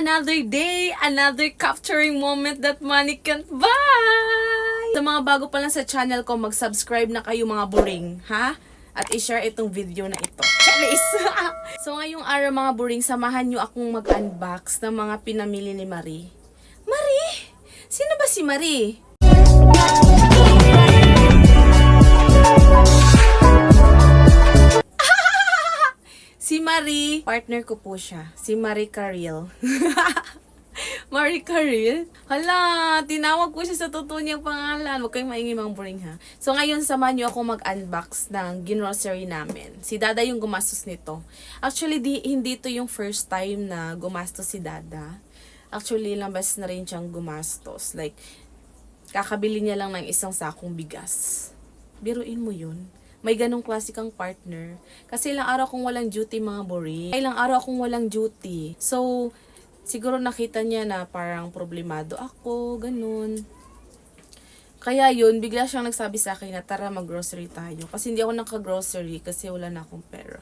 another day, another capturing moment that money can't buy. Sa mga bago pa lang sa channel ko, mag-subscribe na kayo mga buring, ha? At i-share itong video na ito. Charis! so ngayong araw mga buring, samahan nyo akong mag-unbox ng mga pinamili ni Marie. Marie? Sino ba si Marie? Marie, partner ko po siya. Si Marie Caril. Marie Caril? Hala, tinawag ko siya sa totoo niyang pangalan. Huwag kayong maingay mga boring ha. So ngayon, samahan niyo ako mag-unbox ng grocery namin. Si Dada yung gumastos nito. Actually, di, hindi to yung first time na gumastos si Dada. Actually, ilang beses na rin siyang gumastos. Like, kakabili niya lang ng isang sakong bigas. Biruin mo yun. May ganong klase kang partner. Kasi ilang araw kong walang duty mga bori. Ilang araw akong walang duty. So, siguro nakita niya na parang problemado ako, ganun. Kaya yun, bigla siyang nagsabi sa akin na tara mag-grocery tayo. Kasi hindi ako naka-grocery kasi wala na akong pera.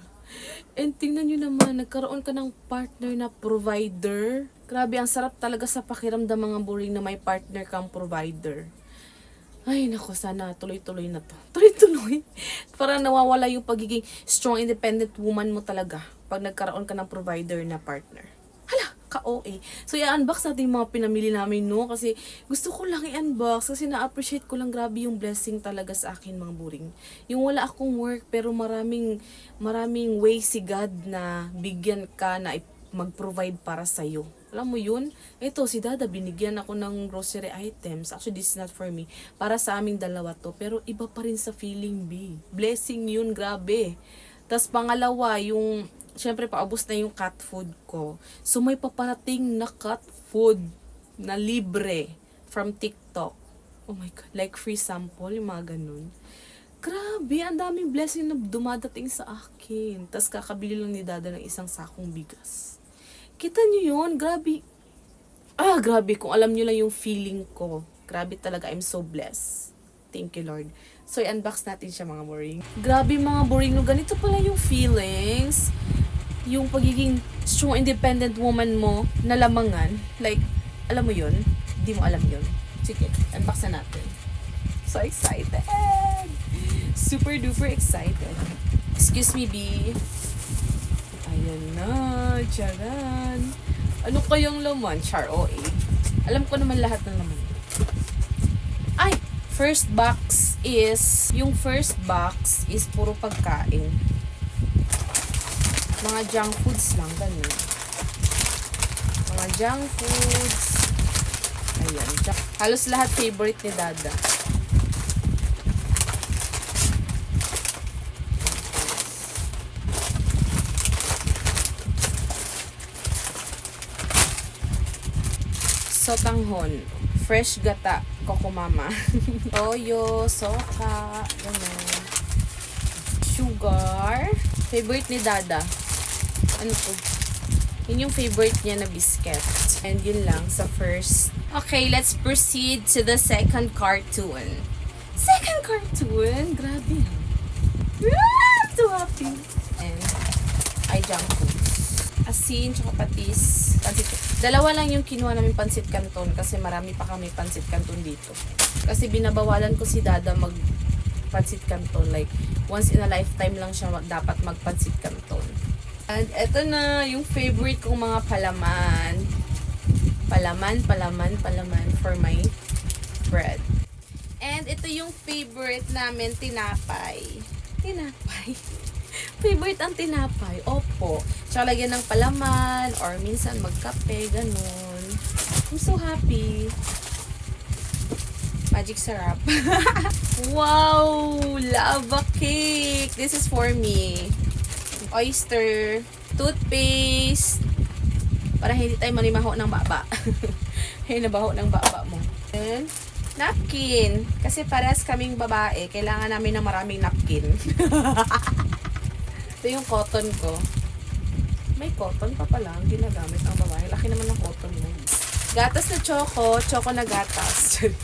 And tingnan nyo naman, nagkaroon ka ng partner na provider. Grabe, ang sarap talaga sa pakiramdam mga boring na may partner kang provider. Ay, nako, sana tuloy-tuloy na to. Tuloy-tuloy. Parang nawawala yung pagiging strong, independent woman mo talaga pag nagkaroon ka ng provider na partner. Hala, ka-OA. So, i-unbox natin yung mga pinamili namin, no? Kasi gusto ko lang i-unbox kasi na-appreciate ko lang grabe yung blessing talaga sa akin, mga buring. Yung wala akong work, pero maraming, maraming way si God na bigyan ka na mag-provide para sa'yo. Alam mo yun? Ito, si Dada, binigyan ako ng grocery items. Actually, this is not for me. Para sa aming dalawa to. Pero iba pa rin sa feeling, B. Blessing yun, grabe. Tapos pangalawa, yung, syempre, paubos na yung cat food ko. So, may paparating na cat food na libre from TikTok. Oh my God. Like free sample, yung mga ganun. Grabe, ang daming blessing na dumadating sa akin. Tapos kakabili lang ni Dada ng isang sakong bigas. Kita nyo yun? Grabe. Ah, grabe. Kung alam nyo lang yung feeling ko. Grabe talaga. I'm so blessed. Thank you, Lord. So, i-unbox natin siya mga boring. Grabe mga boring. No, ganito pala yung feelings. Yung pagiging strong, independent woman mo na lamangan. Like, alam mo yun? Hindi mo alam yun. Sige, unbox na natin. So excited! Super duper excited. Excuse me, B. Ayan na, charan. Ano kayang laman? Char, OA. Alam ko naman lahat ng laman. Ay! First box is, yung first box is puro pagkain. Mga junk foods lang, ganun. Mga junk foods. Ayan. Halos lahat favorite ni Dada. Sotanghon. Fresh gata. Kokomama. Toyo, soka, ganun. Sugar. Favorite ni Dada. Ano to? Yun yung favorite niya na biscuit. And yun lang sa first. Okay, let's proceed to the second cartoon. Second cartoon? Grabe. Ah, so happy. And ay junk food. Asin, tsaka patis. Pansit. Dalawa lang yung kinuha namin pansit canton kasi marami pa kami pansit canton dito. Kasi binabawalan ko si Dada mag pansit canton. Like, once in a lifetime lang siya mag- dapat magpansit canton. And eto na, yung favorite kong mga palaman. Palaman, palaman, palaman for my bread. And ito yung favorite namin, tinapay. Tinapay. favorite ang tinapay. Opo. Tsaka lagyan ng palaman or minsan magkape, ganun. I'm so happy. Magic sarap. wow! Lava cake! This is for me. Oyster, toothpaste, para hindi tayo manimaho ng baba. Hindi nabaho ng baba mo. And, napkin. Kasi parehas kaming babae, kailangan namin ng maraming napkin. Ito yung cotton ko. May cotton pa pala ang ginagamit ang babae. Laki naman ng cotton mo. Gatas na choco, choco na gatas.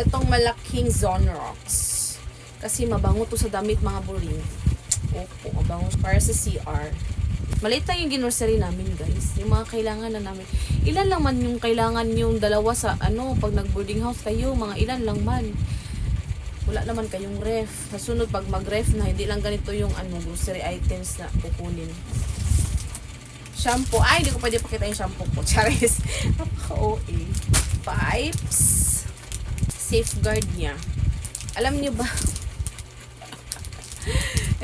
Itong malaking Zonrox. Kasi mabango to sa damit mga buring. Opo, mabango para sa CR. Maliit lang yung ginorsery namin, guys. Yung mga kailangan na namin. Ilan lang man yung kailangan yung dalawa sa, ano, pag nag-boarding house kayo, mga ilan lang man. Wala naman kayong ref. Sa sunod, pag mag-ref na, hindi lang ganito yung, ano, grocery items na kukunin. Shampoo. Ay, hindi ko pwede pakita yung shampoo ko. Charis. Napaka-OA. Pipes. Safeguard niya. Alam niyo ba?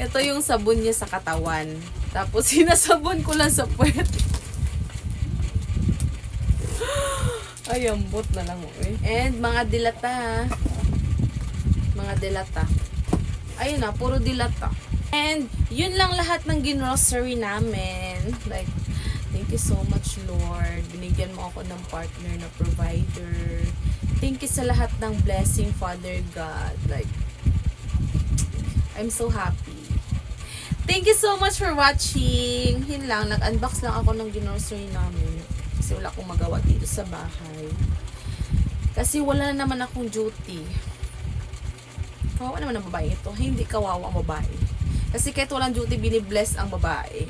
Ito yung sabon niya sa katawan. Tapos sinasabon ko lang sa puwet. Ay, ambot na lang eh. And mga dilata. Mga dilata. Ayun na, puro dilata. And yun lang lahat ng ginrocery namin. Like, thank you so much Lord. Binigyan mo ako ng partner na provider. Thank you sa lahat ng blessing, Father God. Like, I'm so happy. Thank you so much for watching. Yun lang, nag-unbox lang ako ng ginorcery namin. Kasi wala akong magawa dito sa bahay. Kasi wala naman akong duty. Kawawa naman ang babae ito. Hindi kawawa ang babae. Kasi kahit walang duty, binibless ang babae.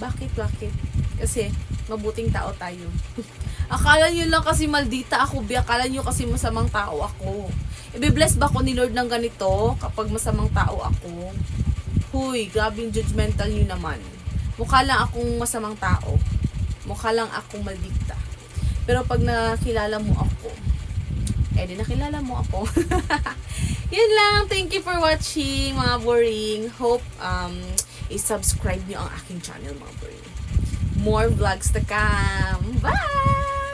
Bakit? Bakit? Kasi mabuting tao tayo. Akala nyo lang kasi maldita ako, bi. Akala nyo kasi masamang tao ako. Ibe-bless ba ako ni Lord ng ganito kapag masamang tao ako? Huy, grabing judgmental nyo naman. Mukha lang akong masamang tao. Mukha lang akong maldita. Pero pag nakilala mo ako, eh di nakilala mo ako. Yun lang. Thank you for watching, mga boring. Hope um, i-subscribe nyo ang aking channel, mga boring. More vlogs to come. Bye!